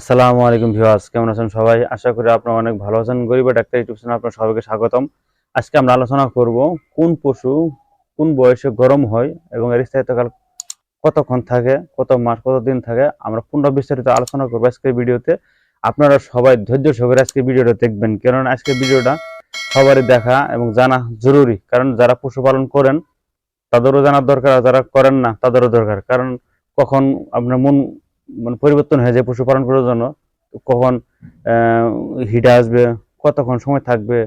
আসসালামু আলাইকুম ভিউয়ার্স, কেমন আছেন সবাই? আশা করি আপনারা অনেক ভালো আছেন। গরিব ডাক্তার ইউটিউব চ্যানেলে আপনার সবাইকে স্বাগতম। আজকে আমরা আলোচনা করব কোন পশু কোন বয়সে গরম হয় এবং এর স্থায়িত্বকাল কতক্ষণ থাকে, কত মাস, কত দিন থাকে, আমরা পূর্ণ বিস্তারিত আলোচনা করব আজকের ভিডিওতে। আপনারা সবাই ধৈর্য সহকারে আজকে ভিডিওটা দেখবেন কারণ আজকের ভিডিওটা সবারই দেখা এবং জানা জরুরি। কারণ যারা পশুপালন করেন, তাদেরও জানার দরকার যারা করেন না, তাদেরও দরকার। কারণ কখন আপনার মন মানে পরিবর্তন হয়ে যায় পশুপালন করার জন্য কখন হিটে আসবে কতক্ষণ সময় থাকবে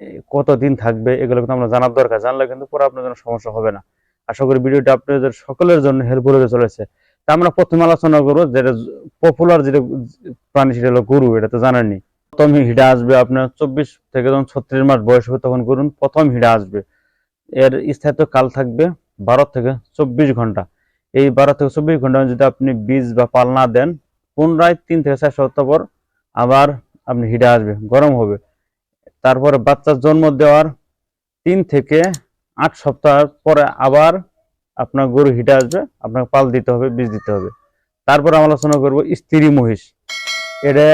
এ, কতদিন থাকবে এগুলো কিন্তু আমরা জানার দরকার। জানলে কিন্তু পরে আপনার জন্য সমস্যা হবে না। আশা করি ভিডিওটা আপনাদের সকলের জন্য হেল্পফুল হতে চলেছে। তা আমরা প্রথমে আলোচনা করব যেটা পপুলার যেটা প্রাণী সেটা হলো গরু এটা তো জানেননি প্রথম হিডা আসবে আপনার চব্বিশ থেকে যখন ছত্রিশ মাস বয়স হবে তখন গরুন প্রথম হিডা আসবে। এর স্থায়িত্ব কাল থাকবে বারো থেকে চব্বিশ ঘণ্টা। এই বারো থেকে চব্বিশ ঘণ্টা যদি আপনি বীজ বা পাল না দেন, পুনরায় তিন থেকে চার সপ্তাহ পর আবার আপনি হিডে আসবে, গরম হবে। তারপরে বাচ্চার জন্ম দেওয়ার তিন থেকে আট সপ্তাহ পরে আবার আপনার গরু হিটে আসবে, আপনাকে পাল দিতে হবে, বীজ দিতে হবে। তারপর আলোচনা করব স্ত্রী মহিষ। এটা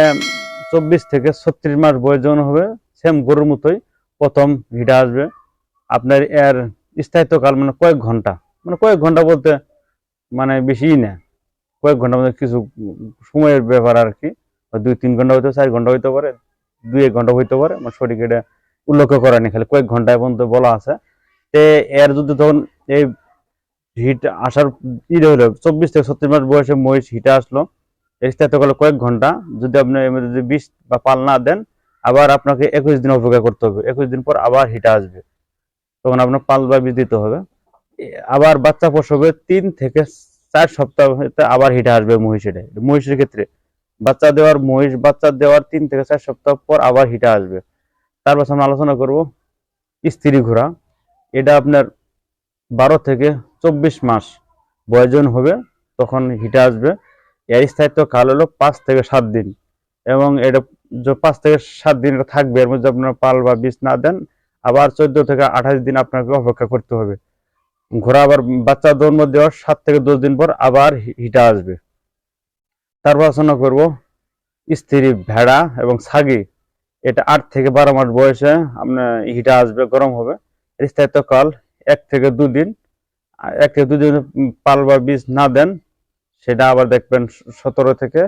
চব্বিশ থেকে ছত্রিশ মাস বয়স যখন হবে সেম গরুর মতোই প্রথম হিটে আসবে। আপনার এর স্থায়িত্বকাল মানে কয়েক ঘণ্টা। মানে কয়েক ঘণ্টা বলতে মানে বেশি না। কয়েক ঘণ্টার মধ্যে কিছু সময়ের ব্যাপার আর কি দুই তিন ঘণ্টা হইতে চার ঘণ্টা হইতে পারে, দুই এক ঘণ্টা হইতে পারে, আমার সঠিক এটা উল্লেখ করা নেই, খালি কয়েক ঘন্টায় পর্যন্ত বলা আছে। তে এর যদি তখন এই হিট আসার ই হলো, চব্বিশ থেকে ছত্রিশ মাস বয়সে মহিষ হিটে আসলো, এই স্থায়িত্বকালে কয়েক ঘণ্টা। যদি আপনি যদি বিষ বা পাল না দেন, আবার আপনাকে একুশ দিন অপেক্ষা করতে হবে। একুশ দিন পর আবার হিটে আসবে। তখন আপনার পাল বা বীজ দিতে হবে। আবার বাচ্চা প্রসবে তিন থেকে চার সপ্তাহ আবার হিটে আসবে মহিষের। মহিষের ক্ষেত্রে বাচ্চা দেওয়ার, মহিষ বাচ্চা দেওয়ার তিন থেকে চার সপ্তাহ পর আবার হিটে আসবে। তারপর আমরা আলোচনা করব স্ত্রী ঘোড়া। এটা আপনার বারো থেকে চব্বিশ মাস বয়জন হবে, তখন হিটে আসবে। এর স্থায়িত্ব কাল হলো পাঁচ থেকে সাত দিন এবং এটা পাঁচ থেকে সাত দিন থাকবে, এর মধ্যে আপনার পাল বা বীজ না দেন, আবার চোদ্দ থেকে আঠাশ দিন আপনাকে অপেক্ষা করতে হবে। ঘোড়া আবার বাচ্চা জন্ম দেওয়ার সাত থেকে দশ দিন পর আবার হিটা আসবে। তারপর আলোচনা করব, স্ত্রী ভেড়া এবং ছাগি। এটা আট থেকে বারো মাস বয়সে আপনার হিটা আসবে, গরম হবে। স্থায়িত্ব কাল এক থেকে দুদিন এক থেকে দুদিন পাল বা বীজ না দেন, সেটা আবার দেখবেন সতেরো থেকে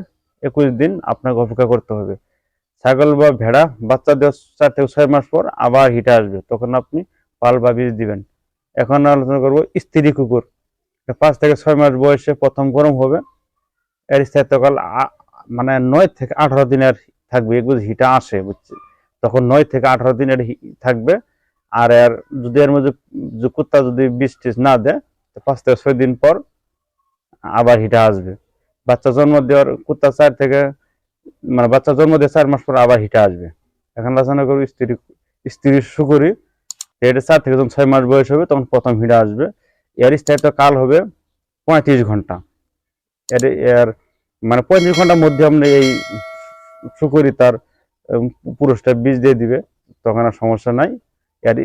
একুশ দিন আপনাকে অপেক্ষা করতে হবে। ছাগল বা ভেড়া বাচ্চা দেওয়ার চার থেকে ছয় মাস পর আবার হিটে আসবে, তখন আপনি পাল বা বীজ দিবেন। এখন আলোচনা করব স্ত্রী কুকুর। পাঁচ থেকে ছয় মাস বয়সে প্রথম গরম হবে। এর স্থায়িত্বকাল মানে নয় থেকে আঠারো দিনের থাকবে এগুলো হিটা আসে, বুঝছি। তখন নয় থেকে আঠারো দিনের থাকবে। আর এর যদি এর মধ্যে কুত্তা যদি বিষ টিস না দেয়, তো পাঁচ থেকে ছয় দিন পর আবার হিটা আসবে। বাচ্চা জন্ম দেওয়ার কুত্তা চার থেকে মানে বাচ্চা জন্ম দিয়ে চার মাস পর আবার হিটা আসবে। এখন আলোচনা করব স্ত্রী স্ত্রীর শুকুরি চার থেকে যখন ছয় মাস বয়স হবে, তখন প্রথম হিটা আসবে। এর স্থায়িত্ব কাল হবে পঁয়ত্রিশ ঘণ্টা। এর এর মানে পঁয়ত্রিশ ঘণ্টার মধ্যে আপনি এই শুকুরি তার পুরুষটা বীজ দিয়ে দিবে, তখন আর সমস্যা নাই। এর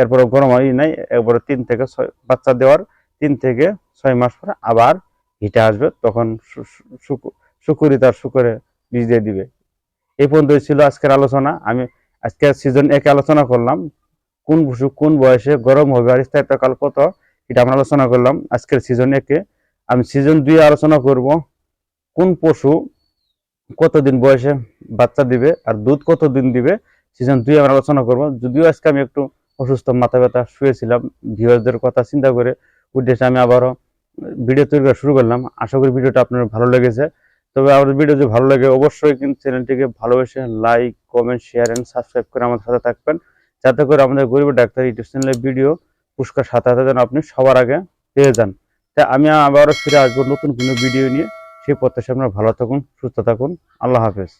এরপরে গরম হয় নাই এরপরে তিন থেকে ছয়, বাচ্চা দেওয়ার তিন থেকে ছয় মাস পরে আবার হিটে আসবে, তখন শুকুরি তার শুকুরে বীজ দিয়ে দিবে। এই পর্যন্ত ছিল আজকের আলোচনা। আমি আজকে সিজন একে আলোচনা করলাম। কোন পশু কোন বয়সে গরম হবে আর স্থায়িত্বকাল কত, এটা আমরা আলোচনা করলাম আজকের সিজন একে। আমি সিজন দুই আলোচনা করব, কোন পশু কতদিন বয়সে বাচ্চা দিবে আর দুধ কতদিন দিবে সিজন দুই আমরা আলোচনা করব। যদিও আজকে আমি একটু অসুস্থ, মাথা ব্যথা, শুয়েছিলাম, ভিউয়ারদের কথা চিন্তা করে উদ্দেশ্যে আমি আবারও ভিডিও তৈরি করা শুরু করলাম। আশা করি ভিডিওটা আপনার ভালো লেগেছে। তবে আমাদের ভিডিও যদি ভালো লাগে, অবশ্যই কিন্তু চ্যানেলটিকে ভালোবেসে like comment share and subscribe করে আমাদের সাথে থাকবেন। যাতে করে আমাদের গরিব ডাক্তার ইউটিউব চ্যানেলের ভিডিও পুরস্কার সাথে সাথে যেন আপনি সবার আগে পেয়ে যান। তাই আমি আবারও ফিরে আসব নতুন কোনো ভিডিও নিয়ে। সেই প্রত্যাশা আপনার ভালো থাকুন, সুস্থ থাকুন। আল্লাহ হাফেজ।